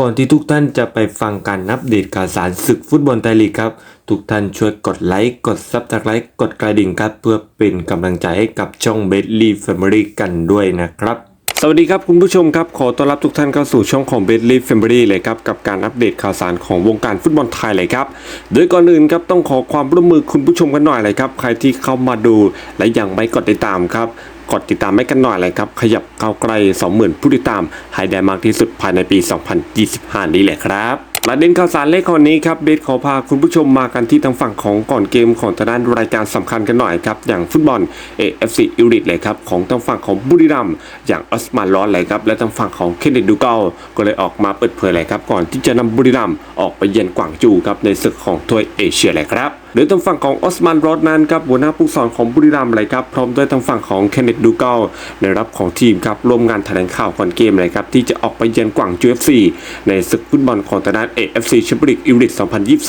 ก่อนที่ทุกท่านจะไปฟังการอัปเดตข่าวสารศึกฟุตบอลไทยลีกครับ ทุกท่านช่วยกดไลค์ กดซับสไครต์กดกระดิ่งครับ เพื่อเป็นกำลังใจให้กับช่องเบสลี่แฟมิลี่กันด้วยนะครับ สวัสดีครับคุณผู้ชมครับ ขอต้อนรับทุกท่านเข้าสู่ช่องของ b e t l y Family เลยครับ กับการอัปเดตข่าวสารของวงการฟุตบอลไทยเลยครับ โดยก่อนอื่นครับต้องขอความร่วมมือคุณผู้ชมกันหน่อยเลยครับ ใครที่เข้ามาดูและยังไม่กดติดตามครับ กดติดตามให้กันหน่อยเลยครับ ขยับเข้าใกล้ 20,000 ผู้ติดตามให้ได้มากที่สุดภายในปี 2025 นี้แหละครับ ประเด็นข่าวสารเลขคนนี้ครับเบสขอพาคุณผู้ชมมากันที่ทางฝั่งของก่อนเกมของทางด้านรายการสำคัญกันหน่อยครับ อย่างฟุตบอล AFC อิริตเลยครับ ของทางฝั่งของบุรีรัมย์อย่างออสมานลอนเลยครับ และทางฝั่งของเคนเนตดูเกลก็เลยออกมาเปิดเผยเลยครับ ก่อนที่จะนำบุรีรัมย์ออกไปเยือนกวางจูครับในศึกของถ้วยเอเชียเลยครับโดยทางฝั่งของออสมานรอดนั้นครับหัวหน้าผู้สอนของบุรีรัมย์เลยครับพร้อมด้วยทางฝั่งของเคนเนตดูเกลในรับของทีมครับร่วมงานแถลงข่าวก่อนเกมเลยครับที่จะออกไปเยือนกวางจู FC ในศึกฟุตบอลของทางด้าน AFC แชมเปี้ยนลีกอิริต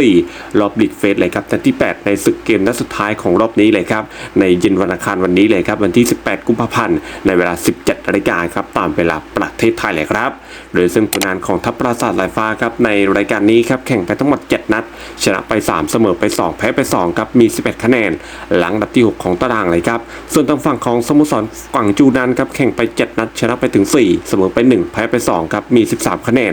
2024 รอบลีกเฟสเลยครับนัดที่ 8 ในศึกเกมนัดสุดท้ายของรอบนี้เลยครับ ในเย็นวันอังคารวันนี้เลยครับ วันที่ 18 กุมภาพันธ์ ในเวลา 17นาฬิกาครับ ตามเวลาประเทศไทยเลยครับ โดยซึ่งผลงานของทัพปราสาทลายฟ้าครับ ในรายการนี้ครับแข่งไปทั้งหมด 7 นัด ชนะไป 3 เสมอไป 2 แพ้ไป 2 ครับ มี 11 คะแนน หลังดับที่ 6 ของตารางเลยครับ ส่วนทางฝั่งของสโมสรกวางจูนันครับ แข่งไป 7 นัด ชนะไปถึง 4 เสมอไป 1 แพ้ไป 2 ครับ มี 13 คะแนน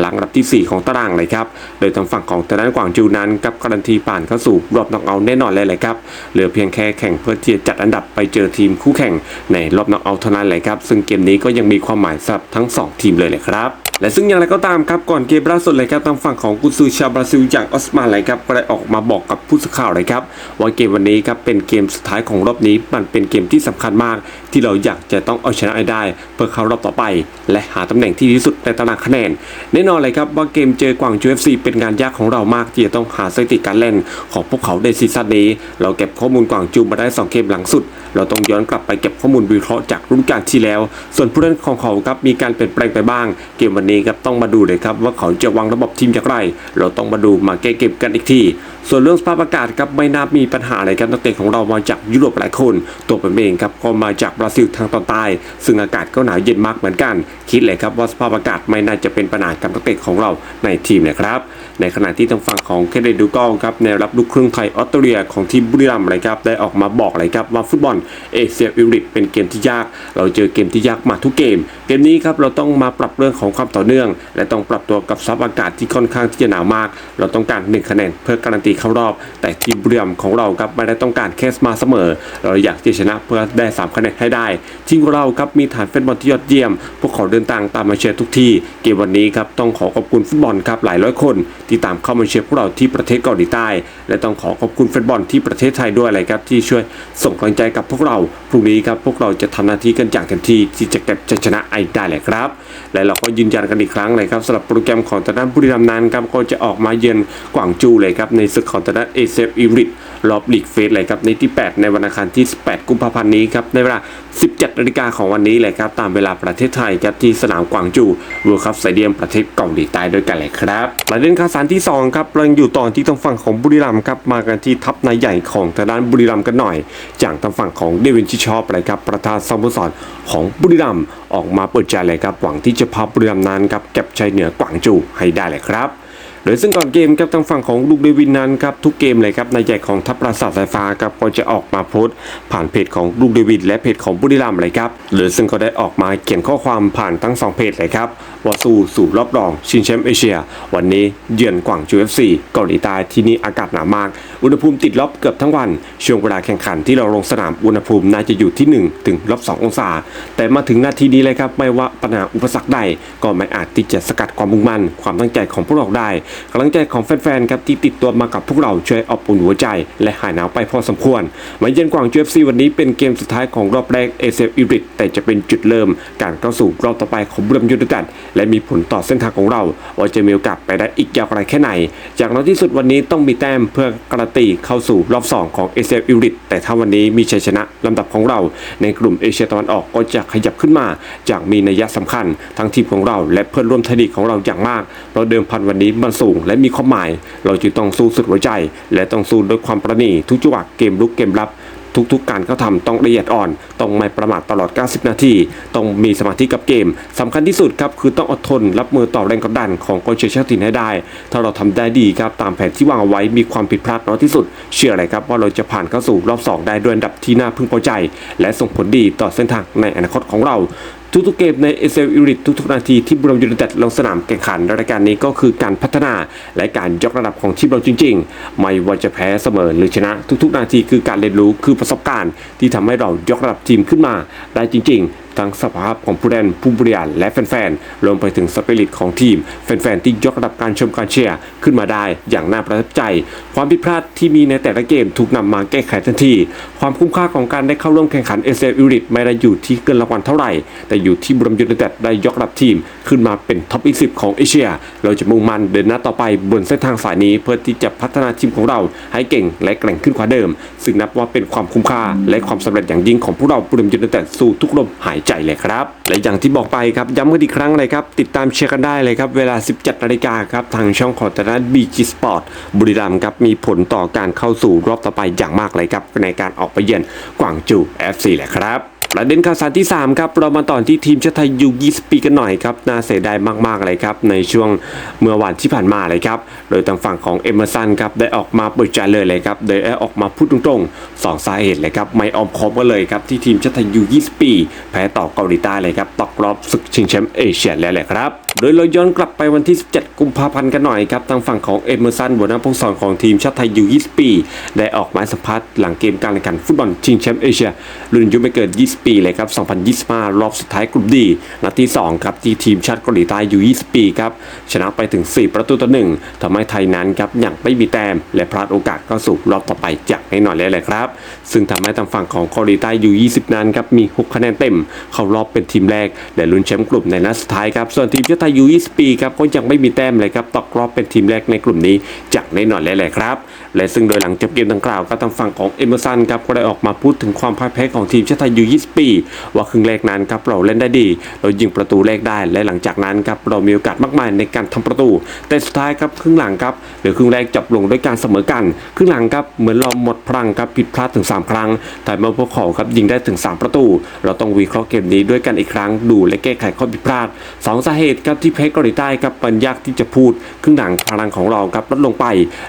หลังดับที่ 4 ของตารางเลยครับ โดยทางฝั่งของทางด้านกวางจูนั้นกับการันตีผ่านเข้าสู่รอบน็อกเอาท์แน่นอนเลยแหละครับ เหลือเพียงแค่แข่งเพื่อที่จะจัดอันดับไปเจอทีมคู่แข่งในรอบน็อกเอาท์เท่านั้นเลยครับ ซึ่งเกมนี้ก็ยังมีความหมายสำหรับทั้งสองทีมเลยแหละครับ และซึ่งอย่างไรก็ตามครับก่อนเกมล่าสุดเลยครับทางฝั่งของกุนซือชาวบราซิลอย่างออสมานเลยครับก็ได้ออกมาบอกกับผู้สื่อข่าวเลยครับว่าเกมวันนี้ครับเป็นเกมสุดท้ายของรอบนี้มันเป็นเกมที่สำคัญมาก ที่เราอยากจะต้องเอาชนะให้ได้ เพื่อเข้ารอบต่อไป และหาตำแหน่งที่ดีที่สุดในตารางคะแนน แน่นอนเลยครับว่าเกมเจอกวางจูเอฟซีเป็นงานยากของเรามากที่จะต้องหาสถิติการเล่นของพวกเขาในซีซั่นนี้ เราเก็บข้อมูลกวางจูมาได้สองเกมหลังสุด เราต้องย้อนกลับไปเก็บข้อมูลวิเคราะห์จากรุ่นการที่แล้ว ส่วนผู้เล่นของเขาครับมีการเปลี่ยนแปลงไปบ้าง เกมวันนี้ครับต้องมาดูเลยครับว่าเขาจะวางระบบทีมอย่างไร เราต้องมาดูมาแก้เกมกันอีกทีส่วนเรื่องสภาพอากาศครับไม่น่ามีปัญหาอะไรครับนักเตะของเรามาจากยุโรปหลายคน ตัวผมเองครับก็มาจากบราซิลทางตอนใต้ ซึ่งอากาศก็หนาวเย็นมากเหมือนกัน คิดเลยครับว่าสภาพอากาศไม่น่าจะเป็นปัญหากับนักเตะของเราในทีมนะครับในขณะที่ทางฝั่งของเคเดดูกอลครับในรับลูกครึ่งไทยออสเตรเลียของทีมบุรีรัมย์เลยครับได้ออกมาบอกเลยครับว่าฟุตบอลเอเชียอิริตเป็นเกมที่ยาก เราเจอเกมที่ยากมาทุกเกม เกมนี้ครับเราต้องมาปรับเรื่องของความต่อเนื่อง และต้องปรับตัวกับสภาพอากาศที่ค่อนข้างที่จะหนาวมาก เราต้องการ 1 คะแนนเพื่อการันตีเข้ารอบ แต่ทีมบุรีรัมของเราครับไม่ได้ต้องการแค่มาเสมอ เราอยากจะชนะเพื่อได้ 3 คะแนนให้ได้ทีมเราครับมีฐานแฟนบอลที่ยอดเยี่ยม พวกเขาเดินทางตามมาเชียร์ทุกที่ เกมวันนี้ครับต้องขอขอบคุณฟุตบอลครับหลายร้อยคน ที่ตามเข้ามาเชียร์พวกเราที่ประเทศเกาหลีใต้ และต้องขอขอบคุณแฟนบอลที่ประเทศไทยด้วยอะไรครับที่ช่วยส่งกำลังใจกับพวกเราพรุ่งนี้ครับพวกเราจะทำหน้าที่กันอย่างเต็มที่ที่จะเก็บชัยชนะไอ้ได้แหละครับ และเราก็ยืนยันกันอีกครั้งเลยครับสำหรับโปรแกรมของตะด้านบุรีรัมย์นั้นครับก็จะออกมาเยือนกวางจูเลยครับในศึกของตะด้านเอเซฟอิริท รอบลีกเฟสเลยครับในที่ 8 ในวันอังคารที่ 18 กุมภาพันธ์นี้ครับในเวลา 17นาฬิกาของวันนี้เลยครับตามเวลาประเทศไทยครับที่สนามกวางจูเวิลด์คัพสเตเดียมประเทศเกาหลีใต้ด้วยกันเลยครับประเด็นข่าวสารที่สองครับเรายังอยู่ตอนที่ทางฝั่งของบุรีรัมย์ครับมากันที่ทัพนายใหญ่ของทางด้านบุรีรัมย์กันหน่อยจากทางฝั่งของเดวินชิชอปเลยครับประธานสโมสรของบุรีรัมย์ออกมาเปิดใจเลยครับหวังที่จะพาบุรีรัมย์นั้นครับเก็บชัยเหนือกวางจูให้ได้เลยครับ โดยซึ่งก่อนเกมครับทางฝั่งของลูกเดวินนั้นครับทุกเกมเลยครับนายใหญ่ของทัพปราสาทสายฟ้าครับก็จะออกมาโพสต์ผ่านเพจของลูกเดวินและเพจของบุรีรัมย์เลยครับหรือซึ่งก็ได้ออกมาเขียนข้อความผ่านทั้งสองเพจเลยครับว่าสู้สู่รอบรองชิงแชมป์เอเชีย วันนี้เยือนกวางจูเอฟซีเกาหลีใต้ที่นี่อากาศหนาวมาก อุณหภูมิติดลบเกือบทั้งวัน ช่วงเวลาแข่งขันที่เราลงสนามอุณหภูมิน่าจะอยู่ที่ 1 ถึงลบ2องศา แต่มาถึงนาทีนี้เลยครับไม่ว่าปัญหาอุปสรรคใดก็ไม่อาจที่จะสกัดความมุ่งมั่นความตั้งใจของพวกเราได้กำลังใจของแฟนๆครับที่ติดตัวมากับพวกเราช่วยอบอุ่นหัวใจ และหายหนาวไปพอสมควรมาเยือนกวางจูเอฟซีวันนี้เป็นเกมสุดท้ายของรอบแรกเอเซฟอิริตแต่จะเป็นจุดเริ่ม การเข้าสู่รอบต่อไปของบุรีรัมยูไนเต็ดและมีผลต่อเส้นทางของเรา ว่าจะมีโอกาสไปได้อีกยาวไกลแค่ไหน จากน้อยที่สุดวันนี้ต้องมีแต้มเพื่อการันตีเข้าสู่รอบ 2 ของเอเซฟอิริตแต่ถ้าวันนี้มีชัยชนะลำดับของเรา ในกลุ่มเอเชียตะวันออกก็จะขยับขึ้นมา จากมีนัยสำคัญทั้งทีมของเรา และเพื่อนร่วมไทยลีกของเราอย่างมากเพราะเดิมพันวันนี้มันสูง และมีความหมาย เราจึงต้องสู้สุดหัวใจ และต้องสู้ด้วยความประณีทุกจังหวะเกมลุกเกมรับทุกๆ การเข้าทำต้องละเอียดอ่อน ต้องไม่ประมาทตลอด 90 นาที ต้องมีสมาธิกับเกมสำคัญที่สุดครับคือต้องอดทนรับมือต่อแรงกดดันของกองเชียร์ชาตินให้ได้ ถ้าเราทำได้ดีครับตามแผนที่วางเอาไว้มีความผิดพลาดน้อยที่สุด เชื่อเลยครับว่าเราจะผ่านเข้าสู่รอบ 2 ได้ด้วยอันดับที่น่าพึงพอใจ และส่งผลดีต่อเส้นทางในอนาคตของเรา ทุกๆเกมใน SL u r i t ทุกๆนาทีที่บุรีมย์ยูไนเต็ดลงสนามแข่งขันรายการนี้ก็คือการพัฒนาและการยกระดับของทีมเราจริง ๆ ไม่ว่าจะแพ้เสมอหรือชนะทุกๆ นาทีคือการเรียนรู้คือประสบการณ์ ที่ทำให้เรายกระดับทีมขึ้นมาได้จริง ๆ ทั้งสภาพของผู้เล่นผู้บริหารและแฟนๆรวมไปถึงสปิริตของทีม แฟนๆที่ยกระดับการชมการเชียร์ขึ้นมาได้อย่างน่าประทับใจ ความผิดพลาดที่มีในแต่ละเกมถูกนำมาแก้ไขทันที ความคุ้มค่าของการได้เข้าร่วมแข่งขัน s อ u r i t ไม่ได้อยู่ที่เงินรางวัลเท่าไหร่ แต่อยู่ที่บุรีรัมย์ยูไนเต็ดได้ยกระดับทีม ขึ้นมาเป็นท็อปอีสิของเอเชีย เราจะมุ่งมั่นเดินหน้าต่อไปบนเส้นทางสายนี้เพื่อที่จะพัฒนาทีมของเราให้เก่งและแกร่งขึ้นกว่าเดิม ซึ่งนับว่าเป็นความคุ้มค่าและความสำเร็จอย่างยิ่งของพวกเราบรมย์ยูไนเต็ดสู่ทุกลมหายใจเลยครับ และอย่างที่บอกไปครับย้ำกันอีกครั้งเลยครับ ติดตามเชียร์กันได้เลยครับ เวลา 17นาฬิกาครับ ทางช่องของตลาดบีจีสปอร์ตบุรีรัมย์ครับ มีผลต่อการเข้าสู่รอบต่อไปอย่างมากเลยครับ ในการออกไปเยือนกวางจู FC แหละครับ ประเด็นข่าวสารที่ 3 ครับ เรามาต่อที่ทีมชาติไทยยู20ปีกันหน่อยครับ น่าเสียดายมากๆเลยครับ ในช่วงเมื่อวันที่ผ่านมาเลยครับ โดยทางฝั่งของเอเมอร์สันครับ ได้ออกมาเปิดใจเลยเลยครับโดยได้ออกมาพูดตรงๆสองสาเหตุเลยครับ ไม่ออมคอบกันเลยครับ ที่ทีมชาติไทยยู20ปี แพ้ต่อเกาหลีใต้เลยครับตกรอบศึกชิงแชมป์เอเชียแล้วแหละครับโดยเราย้อนกลับไปวันที่ 17 กุมภาพันธ์กันหน่อยครับ ทางฝั่งของเอเมอร์สันหัวหน้าผู้สอนของทีมชาติไทยยู20 ปี ได้ออกมาสัมภาษณ์หลังเกมการแข่งขันฟุตบอลชิงแชมป์เอเชียรุ่นอายุไม่เกิน 20ปีเลยครับ 2025 รอบสุดท้ายกลุ่มดีนัดที่ 2 ครับ ที่ทีมชาติเกาหลีใต้อยู่ 20 ปีครับ ชนะไปถึง 4 ประตูต่อหนึ่งทำให้ไทยนั้นครับยังไม่มีแต้ม และพลาดโอกาสเข้าสู่รอบต่อไปจากแน่นอนเลยแหละครับ ซึ่งทำให้ทางฝั่งของเกาหลีใต้อยู่ 20 นั้นครับมี 6 คะแนนเต็ม เข้ารอบเป็นทีมแรกและลุ้นแชมป์กลุ่มในนัดสุดท้ายครับส่วนทีมชาติไทยยู20 ปีครับก็ยังไม่มีแต้มเลยครับตกรอบเป็นทีมแรกในกลุ่มนี้จากแน่นอนเลยแหละครับและซึ่งโดยหลังจบเกมดังกล่าวก็ทางฝั่งของเอเมอร์สันครับก็ได้ออกมาพูดถึงความพ่ายแพ้ของทีมชาติไทยยู20ปี ว่าครึ่งแรกนั้นครับเราเล่นได้ดี เรายิงประตูแรกได้และหลังจากนั้นครับเรามีโอกาสมากมายในการทำประตู แต่สุดท้ายครับครึ่งหลังครับหรือครึ่งแรกจบลงด้วยการเสมอกัน ครึ่งหลังครับเหมือนเราหมดพลังครับผิดพลาดถึง 3 ครั้งแต่เมื่อพวกเขาครับยิงได้ถึง 3 ประตู เราต้องวิเคราะห์เกมนี้ด้วยกันอีกครั้งดูและแก้ไขข้อผิดพลาดสองสาเหตุครับที่แพ้เกาหลีใต้ครับมันยากที่จะพูดครึ่งหลังพลังของเราครับลดลงไป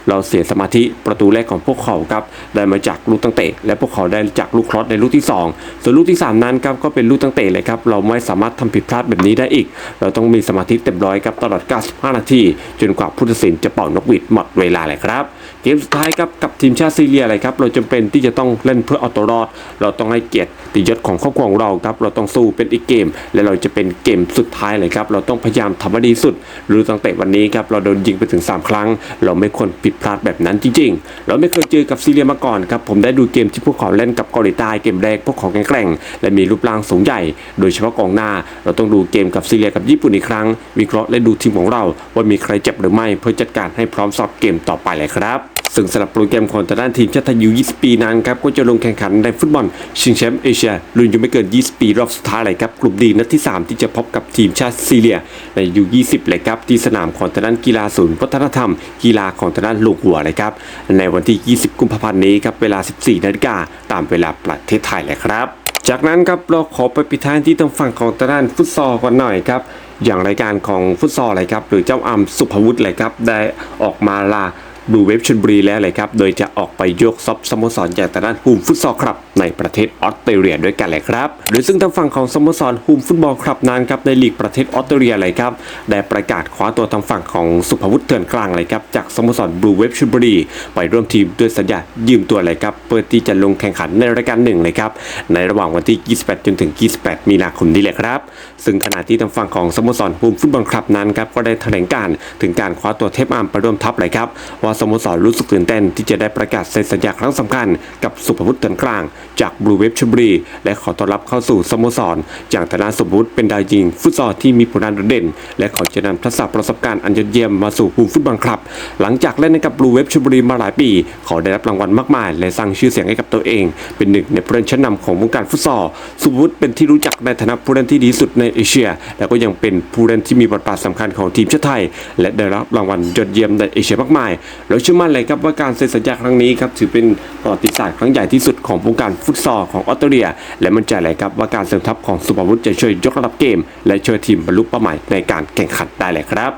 เราเสียสมาธิประตูแรกของพวกเขาครับได้มาจากลูกตั้งเตะและพวกเขาได้จากลูกครอสในลูกที่ 2 ส่วนลูกที่ 3 นั้นครับก็เป็นลูกตั้งเตะเลยครับเราไม่สามารถทำผิดพลาดแบบนี้ได้อีก เราต้องมีสมาธิเต็มร้อยครับตลอด 95 นาที จนกว่าผู้ตัดสินจะเป่านกหวีดหมดเวลาเลยครับ เกมสุดท้ายครับกับทีมชาติซีเรียเลยครับเราจำเป็นที่จะต้องเล่นเพื่อเอาตัวรอด เราต้องให้เกียรติ ยศของครอบครัวของเราครับเราต้องสู้เป็นอีกเกม และเราจะเป็นเกมสุดท้ายเลยครับเราต้องพยายามทำให้ดีสุด หรือตั้งแต่วันนี้ครับเราโดนยิงไปถึง 3 ครั้ง เราไม่ควรผิดพลาดแบบนั้นจริง ๆ เราไม่เคยเจอกับซีเรียมาก่อนครับผมได้ดูเกมที่พวกเขาเล่นกับเกาหลีใต้เกมแรกพวกเขาแข็งแกร่งและมีรูปร่างสูงใหญ่ โดยเฉพาะกองหน้า เราต้องดูเกมกับซีเรียกับญี่ปุ่นอีกครั้ง วิเคราะห์และดูทีมของเรา ว่ามีใครเจ็บหรือไม่เพื่อจัดการให้พร้อมสอบเกมต่อไปเลยครับ ซึ่งสำหรับโปรแกรมของทางด้านทีมชาติไทยยู20 ปีนั้นครับก็จะลงแข่งขันในฟุตบอลชิงแชมป์เอเชียรุ่นอายุไม่เกิน 20 ปีรอบสุดท้ายเลยครับกลุ่มดีนัดที่ 3 ที่จะพบกับทีมชาติซีเรียในยู20เลยครับที่สนามของทางด้านกีฬาศูนย์วัฒนธรรม กีฬาของทางด้านลูกหัวเลยครับในวันที่ 20 กุมภาพันธ์นี้ครับเวลา 14 นาฬิกาตามเวลาประเทศไทยเลยครับจากนั้นครับเราขอไปปิดท้ายที่ทางฝั่งของทางด้านฟุตซอลกันหน่อยครับอย่างรายการของฟุตซอลเลยครับหรือเจ้าอัมสุภวุฒิเลยครับได้ออกมาลา ดูเว็บชลบุรีแล้วเลยครับ โดยจะออกไปยกซบสโมสรจากทางด้านฮูมฟุตซอลครับ ในประเทศออสเตรเลียด้วยกันเลยครับหรือซึ่งทางฝั่งของสโมสรฮูมฟุตบอลครับนั้นครับในลีกประเทศออสเตรเลียเลยครับ ได้ประกาศคว้าตัวทางฝั่งของสุภวุฒิเถื่อนกลางเลยครับ จากสโมสรบลูเวฟชลบุรีไปร่วมทีมด้วยสัญญายืมตัวเลยครับ เพื่อที่จะลงแข่งขันในรายการหนึ่งเลยครับ ในระหว่างวันที่ 28 จนถึง 28 มีนาคมนี้แหละครับ ซึ่งขณะที่ทางฝั่งของสโมสรฮูมฟุตบอลครับนั้นครับก็ได้แถลงการถึงการคว้าตัวเทปอาร์มไปร่วมทัพเลยครับว่าสโมสรรู้สึกตื่นเต้นที่จะได้ประกาศเซ็นสัญญาครั้งสำคัญกับสุภวุฒิเถื่อนกลาง จากบลูเวฟชลบุรี และขอต้อนรับเข้าสู่สโมสรจากฐานะสุภวุฒิเป็นดาวยิง ฟุตซอลที่มีผลงานโดดเด่น และขอจะนำทักษะประสบการณ์อันยอดเยี่ยมมาสู่ฮูมฟุตบอลครับ หลังจากเล่นกับบลูเวฟชลบุรีมาหลายปี ขอได้รับรางวัลมากมาย และสร้างชื่อเสียงให้กับตัวเอง เป็นหนึ่งในผู้เล่นชั้นนำของวงการฟุตซอลสุภวุฒิเป็นที่รู้จักในฐานะผู้เล่นที่ดีสุดในเอเชีย และก็ยังเป็นผู้เล่นที่มีบทบาทสำคัญของทีมชาติไทย และได้รับรางวัลยอดเยี่ยมในเอเชียมากมายแล้วเชื่อมั่นเลยครับว่าการเซ็นสัญญาครั้งนี้ครับถือเป็นประวัติศาสตร์ครั้งใหญ่ที่สุดของวงการฟุตซอลของออสเตรเลีย และมั่นใจเลยครับว่าการเสริมทัพของสุภวุฒิจะช่วยยกระดับเกม และช่วยทีมบรรลุเป้าหมายในการแข่งขันได้เลยครับ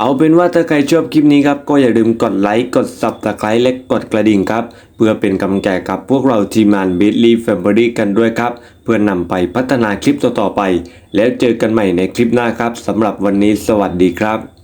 เอาเป็นว่าถ้าใครชอบคลิปนี้ครับก็อย่าลืมกดไลค์กด subscribe และกดกระดิ่งครับ เพื่อเป็นกำลังใจกับพวกเราทีมงาน b i t l y Family กันด้วยครับ เพื่อนำไปพัฒนาคลิปต่อๆไป แล้วเจอกันใหม่ในคลิปหน้าครับสำหรับวันนี้สวัสดีครับ